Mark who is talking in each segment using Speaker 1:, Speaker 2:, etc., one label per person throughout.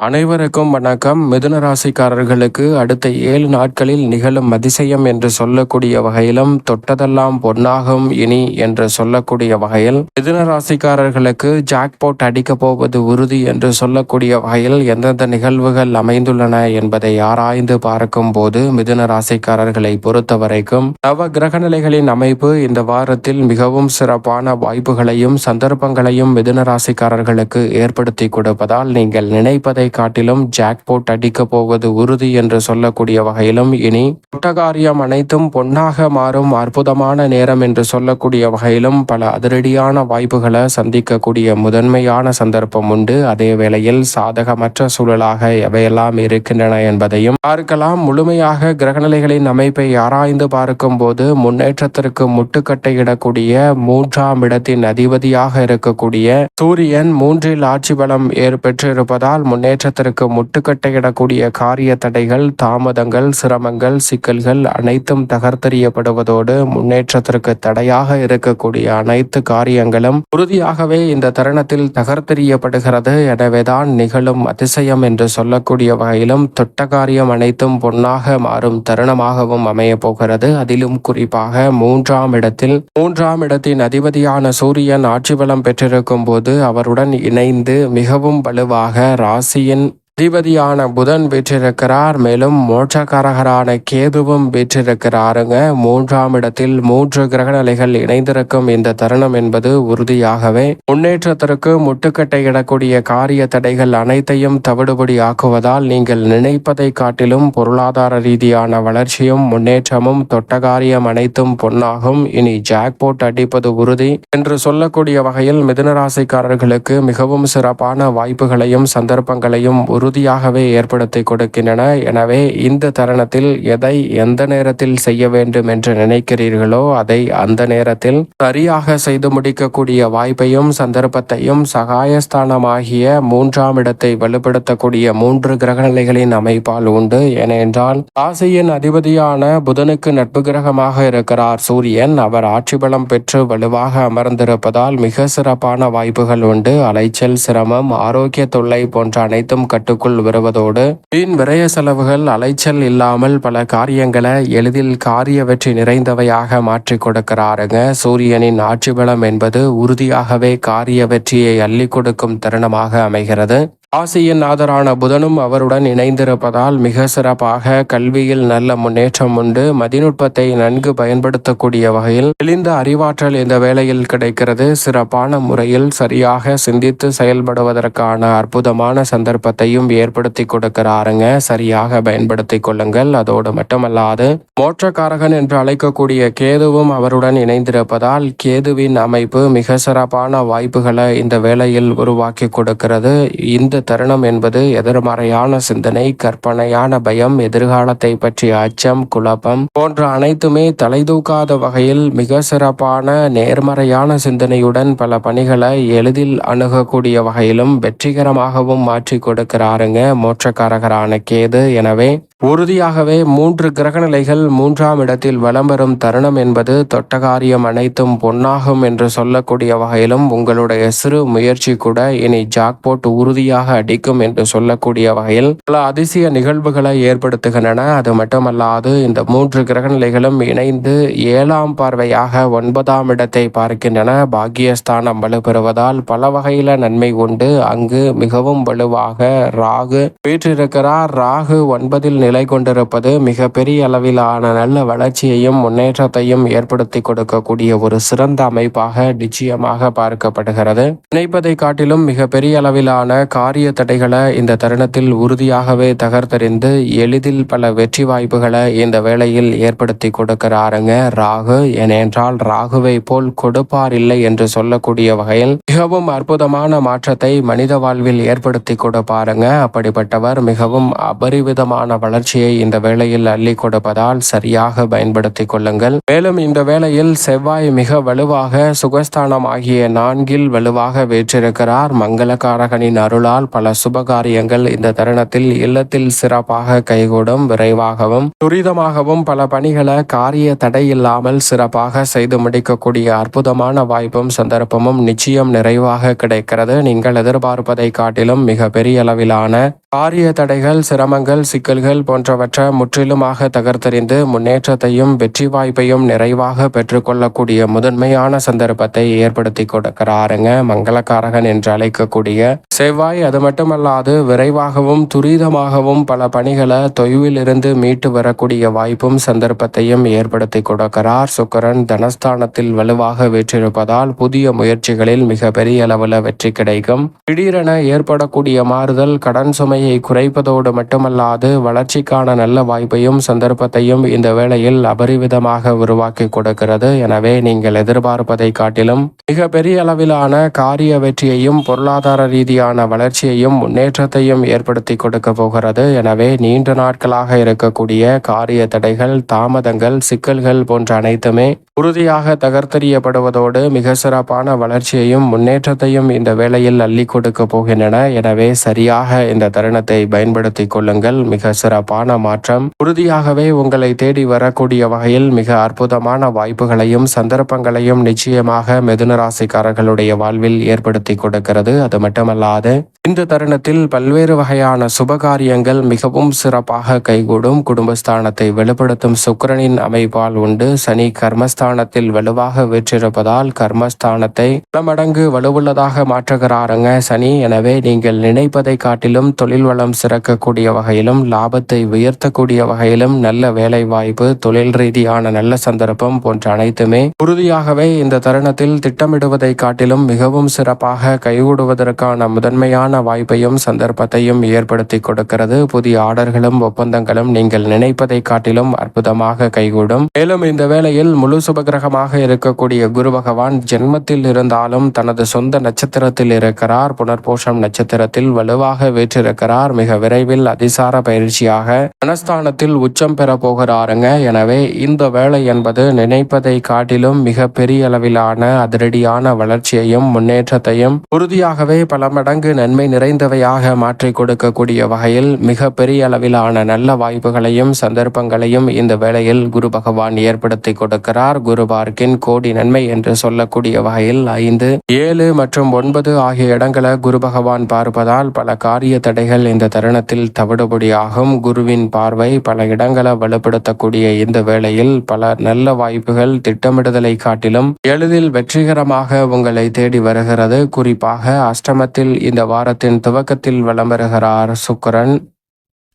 Speaker 1: அனைவருக்கும் வணக்கம். மிதுன ராசிக்காரர்களுக்கு அடுத்த ஏழு நாட்களில் நிகழும் அதிசயம் என்று சொல்லக்கூடிய வகையிலும் தொட்டதெல்லாம் பொன்னாகும் இனி என்று சொல்லக்கூடிய வகையில் மிதுன ராசிக்காரர்களுக்கு ஜாக்பாட் அடிக்கப் போவது உறுதி என்று சொல்லக்கூடிய வகையில் எந்தெந்த நிகழ்வுகள் அமைந்துள்ளன என்பதை ஆராய்ந்து பார்க்கும் போது மிதுன ராசிக்காரர்களை பொறுத்த வரைக்கும் நவ கிரகநிலைகளின் அமைப்பு இந்த வாரத்தில் மிகவும் சிறப்பான வாய்ப்புகளையும் சந்தர்ப்பங்களையும் மிதுன ராசிக்காரர்களுக்கு ஏற்படுத்தி கொடுப்பதால் நீங்கள் நினைப்பதை காட்டிலும் ஜாக்போட் அடிக்கப் போவது உறுதி என்று சொல்லக்கூடிய வகையிலும் இனி குட்டகாரியம் அனைத்தும் பொன்னாக மாறும் அற்புதமான நேரம் என்று சொல்லக்கூடிய வகையிலும் பல அதிரடியான வாய்ப்புகளை சந்திக்கக்கூடிய முதன்மையான சந்தர்ப்பம் உண்டு. அதே வேளையில் சாதகமற்ற சூழலாக எவையெல்லாம் இருக்கின்றன என்பதையும் பார்க்கலாம். முழுமையாக கிரகநிலைகளின் அமைப்பை ஆராய்ந்து பார்க்கும் போது முன்னேற்றத்திற்கு முட்டுக்கட்டை இடக்கூடிய மூன்றாம் இடத்தின் அதிபதியாக இருக்கக்கூடிய சூரியன் மூன்றில் ஆட்சி பலம் ஏற்பெற்றிருப்பதால் முன்னேற்ற முன்னேற்றத்திற்கு முட்டுக்கட்டையிடக்கூடிய காரிய தடைகள் தாமதங்கள் சிரமங்கள் சிக்கல்கள் அனைத்தும் தகர்த்தெறியப்படுவதோடு முன்னேற்றத்திற்கு தடையாக இருக்கக்கூடிய அனைத்து காரியங்களும் உறுதியாகவே இந்த தருணத்தில் தகர்த்தெறியப்படுகிறது. எனவேதான் நிகழும் அதிசயம் என்று சொல்லக்கூடிய வகையிலும் தொட்ட காரியம் அனைத்தும் பொன்னாக மாறும் தருணமாகவும் அமைய போகிறது. அதிலும் குறிப்பாக மூன்றாம் இடத்தில் மூன்றாம் இடத்தின் அதிபதியான சூரியன் ஆட்சி பலம் பெற்றிருக்கும் போது அவருடன் இணைந்து மிகவும் வலுவாக ராசியின் mungkin அதிபதியான புதன் வீற்றிருக்கிறார். மேலும் மோட்சக்காரகரான கேதுவும் வீற்றிருக்கிறாருங்க. மூன்றாம் இடத்தில் மூன்று கிரகநிலைகள் இணைந்திருக்கும் இந்த தருணம் என்பது உறுதியாகவே. முன்னேற்றத்திற்கு முட்டுக்கட்டை இடக்கூடிய காரிய தடைகள் அனைத்தையும் தவிடுபடி ஆக்குவதால் நீங்கள் நினைப்பதை காட்டிலும் பொருளாதார ரீதியான வளர்ச்சியும் முன்னேற்றமும் தொட்டகாரியம் அனைத்தும் பொன்னாகும். இனி ஜாக்போட் அடிப்பது உறுதி. என்று சொல்லக்கூடிய வகையில் மிதுனராசிக்காரர்களுக்கு மிகவும் சிறப்பான வாய்ப்புகளையும் சந்தர்ப்பங்களையும் உறுதியாகவே ஏற்படுத்தி கொடுக்கின்றன. எனவே இந்த தருணத்தில் எதை எந்த நேரத்தில் செய்ய வேண்டும் என்று நினைக்கிறீர்களோ அதை அந்த நேரத்தில் சரியாக செய்து முடிக்கக்கூடிய வாய்ப்பையும் சந்தர்ப்பத்தையும் சகாயஸ்தானமாகிய மூன்றாம் இடத்தை வலுப்படுத்தக்கூடிய மூன்று கிரகநிலைகளின் அமைப்பால் உண்டு. ஏனென்றால் ராசியின் அதிபதியான புதனுக்கு நட்பு கிரகமாக இருக்கிறார். சூரியன் அவர் ஆட்சி பலம் பெற்று வலுவாக அமர்ந்திருப்பதால் மிக சிறப்பான வாய்ப்புகள் உண்டு. அலைச்சல் சிரமம் ஆரோக்கிய தொல்லை போன்ற அனைத்தும் கட்டுக்கு கட்டுக்குள் வருவதோடு வீண் விரய செலவுகள் அலைச்சல் இல்லாமல் பல காரியங்களை எளிதில் காரிய வெற்றி நிறைந்தவையாக மாற்றி கொடுக்கிறாருங்க. சூரியனின் ஆட்சி பலம் என்பது உறுதியாகவே காரிய வெற்றியை அள்ளி கொடுக்கும் தருணமாக அமைகிறது. ஆசியின் ஆதரான புதனும் அவருடன் இணைந்திருப்பதால் மிக சிறப்பாக கல்வியில் நல்ல முன்னேற்றம் உண்டு. மதிநுட்பத்தை நன்கு பயன்படுத்தக்கூடிய வகையில் தெளிந்த அறிவாற்றல் இந்த வேளையில் கிடைக்கிறது. சிறப்பான முறையில் சரியாக சிந்தித்து செயல்படுவதற்கான அற்புதமான சந்தர்ப்பத்தையும் ஏற்படுத்தி கொடுக்கிறாருங்க. சரியாக பயன்படுத்தி கொள்ளுங்கள். அதோடு மட்டுமல்லாது மோற்றக்காரகன் என்று அழைக்கக்கூடிய கேதுவும் அவருடன் இணைந்திருப்பதால் கேதுவின் அமைப்பு மிக சிறப்பான வாய்ப்புகளை இந்த வேளையில் உருவாக்கி கொடுக்கிறது. இந்த தருணம் என்பது எதிர்மறையான சிந்தனை கற்பனையான பயம் எதிர்காலத்தை பற்றிய அச்சம் குழப்பம் போன்ற அனைத்துமே தலைதூக்காத வகையில் மிக சிறப்பான நேர்மறையான சிந்தனையுடன் பல பணிகளை எளிதில் அணுகக்கூடிய வகையிலும் வெற்றிகரமாகவும் மாற்றி கொடுக்கிறாருங்க மோட்சக்காரகரான கேது. எனவே உறுதியாகவே மூன்று கிரகநிலைகள் மூன்றாம் இடத்தில் வலம் வரும் தருணம் என்பது தொட்டகாரியம் அனைத்தும் பொன்னாகும் என்று சொல்லக்கூடிய வகையிலும் உங்களுடைய சிறு முயற்சி கூட இனி ஜாக்போட் உறுதியாக அடிக்கும் என்று சொல்லக்கூடிய வகையில் பல அதிசய நிகழ்வுகளை ஏற்படுத்துகின்றன. அது மட்டுமல்லாது இந்த மூன்று கிரகநிலைகளும் இணைந்து ஏழாம் பார்வையாக ஒன்பதாம் இடத்தை பார்க்கின்றன. பாக்கியஸ்தானம் வலுப்பெறுவதால் பல வகையில நன்மை உண்டு. அங்கு மிகவும் வலுவாக ராகு வீற்றிருக்கிறார். ராகு ஒன்பதில் நிலை கொண்டிருப்பது மிக பெரிய அளவிலான நல்ல வளர்ச்சியையும் முன்னேற்றத்தையும் ஏற்படுத்தி கொடுக்கக்கூடிய ஒரு சிறந்த அமைப்பாக நிச்சயமாக பார்க்கப்படுகிறது. நினைப்பதை காட்டிலும் மிக பெரிய அளவிலான காரிய தடைகளை இந்த தருணத்தில் உறுதியாகவே தகர்த்தறிந்து எளிதில் பல வெற்றி வாய்ப்புகளை இந்த வேளையில் ஏற்படுத்தி கொடுக்கிறாருங்க ராகு. ஏனென்றால் ராகுவை போல் கொடுப்பார் இல்லை என்று சொல்லக்கூடிய வகையில் மிகவும் அற்புதமான மாற்றத்தை மனித வாழ்வில் ஏற்படுத்தி கொடுப்பாருங்க. அப்படிப்பட்டவர் மிகவும் அபரிவிதமான வளர்ச்சி வளர்ச்சியை இந்த வேளையில் அள்ளி கொடுப்பதால் சரியாக பயன்படுத்திக் கொள்ளுங்கள். மேலும் இந்த வேளையில் செவ்வாய் மிக வலுவாக சுகஸ்தானம் ஆகிய நான்கில் வலுவாக வேற்றிருக்கிறார். மங்களகாரகனின் அருளால் பல சுபகாரியங்கள் இந்த தருணத்தில் இல்லத்தில் சிறப்பாக கைகூடும் விரைவாகவும் துரிதமாகவும் பல பணிகளை காரிய தடை இல்லாமல் சிறப்பாக செய்து முடிக்கக்கூடிய அற்புதமான வாய்ப்பும் சந்தர்ப்பமும் நிச்சயம் நிறைவாக கிடைக்கிறது. நீங்கள் எதிர்பார்ப்பதை காட்டிலும் மிக பெரிய அளவிலான காரிய தடைகள் சிரமங்கள் சிக்கல்கள் போன்றவற்றை முற்றிலுமாக தகர்த்தெறிந்து முன்னேற்றத்தையும் வெற்றி வாய்ப்பையும் நிறைவாக பெற்றுக்கொள்ளக்கூடிய முதன்மையான சந்தர்ப்பத்தை ஏற்படுத்தி கொடுக்கிறாருங்க மங்களக்காரகன் என்று அழைக்கக்கூடிய செவ்வாய். அது மட்டுமல்லாது விரைவாகவும் துரிதமாகவும் பல பணிகளை தொய்விலிருந்து மீட்டு வரக்கூடிய வாய்ப்பும் சந்தர்ப்பத்தையும் ஏற்படுத்தி கொடுக்கிறார். சுக்கரன் தனஸ்தானத்தில் வலுவாக வீற்றிருப்பதால் புதிய முயற்சிகளில் மிக பெரிய அளவில் வெற்றி கிடைக்கும். திடீரென ஏற்படக்கூடிய மாறுதல் கடன் சுமையை குறைப்பதோடு மட்டுமல்லாது வளர்ச்சிக்கான நல்ல வாய்ப்பையும் சந்தர்ப்பத்தையும் இந்த வேளையில் அபரிவிதமாக உருவாக்கி கொடுக்கிறது. எனவே நீங்கள் எதிர்பார்ப்பதை காட்டிலும் மிக பெரிய அளவிலான காரிய வெற்றியையும் பொருளாதார ரீதியான வளர்ச்சியையும் முன்னேற்றத்தையும் ஏற்படுத்தி கொடுக்க போகிறது. எனவே நீண்ட நாட்களாக இருக்கக்கூடிய காரிய தடைகள் தாமதங்கள் சிக்கல்கள் போன்ற அனைத்துமே உறுதியாக தகர்த்தெறியப்படுவதோடு மிக சிறப்பான வளர்ச்சியையும் முன்னேற்றத்தையும் இந்த வேளையில் அள்ளி கொடுக்க போகின்றன. எனவே சரியாக இந்த தருணத்தை பயன்படுத்தி கொள்ளுங்கள். மிக சிறப்பான மாற்றம். உறுதியாகவே உங்களை தேடி வரக்கூடிய வகையில் மிக அற்புதமான வாய்ப்புகளையும் சந்தர்ப்பங்களையும் நிச்சயமாக மிதுனராசிக்காரர்களுடைய வாழ்வில் ஏற்படுத்தி கொடுக்கிறது. அது மட்டுமல்லாது இந்த தருணத்தில் பல்வேறு வகையான சுபகாரியங்கள் மிகவும் சிறப்பாக கைகூடும். குடும்பஸ்தானத்தை வெளிப்படுத்தும் சுக்கரனின் அமைப்பால் உண்டு. சனி கர்மஸ்தானத்தில் வலுவாக வீற்றிருப்பதால் கர்மஸ்தானத்தை பல மடங்கு வலுவுள்ளதாக மாற்றுகிறாருங்க சனி. எனவே நீங்கள் நினைப்பதை காட்டிலும் தொழில் வளம் சிறக்கக்கூடிய வகையிலும் லாபத்தை உயர்த்தக்கூடிய வகையிலும் நல்ல வேலை வாய்ப்பு தொழில் ரீதியான நல்ல சந்தர்ப்பம் போன்ற அனைத்துமே உறுதியாகவே இந்த தருணத்தில் திட்டமிடுவதை காட்டிலும் மிகவும் சிறப்பாக கைகூடுவதற்கான முதன்மையான வாய்ப்பையும் சந்தர்ப்பத்தையும் ஏற்படுத்தி கொடுக்கிறது. புதிய ஆர்டர்களும் ஒப்பந்தங்களும் நீங்கள் நினைப்பதை காட்டிலும் அற்புதமாக கைகூடும். மேலும் இந்த வேளையில் முழு சுபகிரகமாக இருக்கக்கூடிய குரு பகவான் ஜென்மத்தில் இருந்தாலும் தனது சொந்த நட்சத்திரத்தில் இருக்கிறார். புனர்போஷம் நட்சத்திரத்தில் வலுவாக வீற்றிருக்கிறார். மிக விரைவில் அதிசார பயிற்சியாக மனஸ்தானத்தில் உச்சம் பெற போகிறாருங்க. எனவே இந்த வேலை என்பது நினைப்பதை காட்டிலும் மிக பெரிய அளவிலான அதிரடியான வளர்ச்சியையும் முன்னேற்றத்தையும் உறுதியாகவே பல மடங்கு நன்மை நிறைந்தவையாக மாற்றிக் கொடுக்கக்கூடிய வகையில் மிக பெரிய அளவிலான நல்ல வாய்ப்புகளையும் சந்தர்ப்பங்களையும் இந்த வேளையில் குரு பகவான் ஏற்படுத்தி கொடுக்கிறார். குரு பார்க்கின் கோடி நன்மை என்று சொல்லக்கூடிய வகையில் ஐந்து ஏழு மற்றும் ஒன்பது ஆகிய இடங்களை குரு பகவான் பார்ப்பதால் பல காரிய தடைகள் இந்த தருணத்தில் தவிடுபடியாகும். குருவின் பார்வை பல இடங்களை வலுப்படுத்தக்கூடிய இந்த வேளையில் பல நல்ல வாய்ப்புகள் திட்டமிடுதலை காட்டிலும் எளிதில் வெற்றிகரமாக உங்களை தேடி வருகிறது. குறிப்பாக அஷ்டமத்தில் இந்த வார வாரத்தின் துவக்கத்தில் வலம் வருகிறார் சுக்கரன்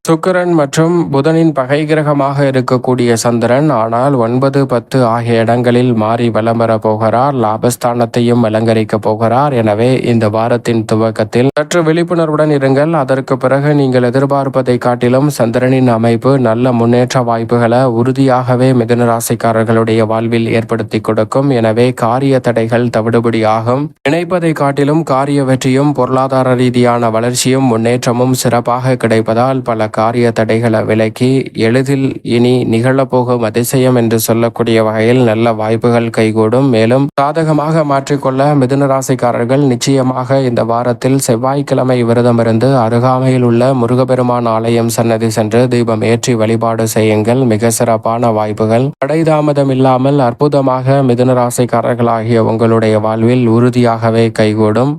Speaker 1: சுக்கரன் மற்றும் புதனின் பகை கிரகமாக இருக்கக்கூடிய சந்திரன் ஆனால் ஒன்பது பத்து ஆகிய இடங்களில் மாறி வலம் வர போகிறார் லாபஸ்தானத்தையும் அலங்கரிக்க போகிறார். எனவே இந்த வாரத்தின் துவக்கத்தில் சற்று விழிப்புணர்வுடன் இருங்கள். அதற்கு பிறகு நீங்கள் எதிர்பார்ப்பதை காட்டிலும் சந்திரனின் அமைப்பு நல்ல முன்னேற்ற வாய்ப்புகளை உறுதியாகவே மிதனராசிக்காரர்களுடைய வாழ்வில் ஏற்படுத்தி கொடுக்கும். எனவே காரிய தடைகள் தவிடுபடியாகும். நினைப்பதை காட்டிலும் காரிய வெற்றியும் பொருளாதார ரீதியான வளர்ச்சியும் முன்னேற்றமும் சிறப்பாக கிடைப்பதால் பல காரிய தடைகளை விலக்கி எளிதில் இனி நிகழப்போகும் அதிசயம் என்று சொல்லக்கூடிய வகையில் நல்ல வாய்ப்புகள் கைகூடும். மேலும் சாதகமாக மாற்றிக்கொள்ள மிதுன ராசிக்காரர்கள் நிச்சயமாக இந்த வாரத்தில் செவ்வாய்க்கிழமை விரதம் இருந்து அருகாமையில் உள்ள முருகபெருமான் ஆலயம் சன்னதி சென்று தீபம் ஏற்றி வழிபாடு செய்யுங்கள். மிக சிறப்பான வாய்ப்புகள். தடைதாமதம் இல்லாமல் அற்புதமாக மிதுன ராசிக்காரர்களாகிய உங்களுடைய வாழ்வில் உறுதியாகவே கைகூடும்.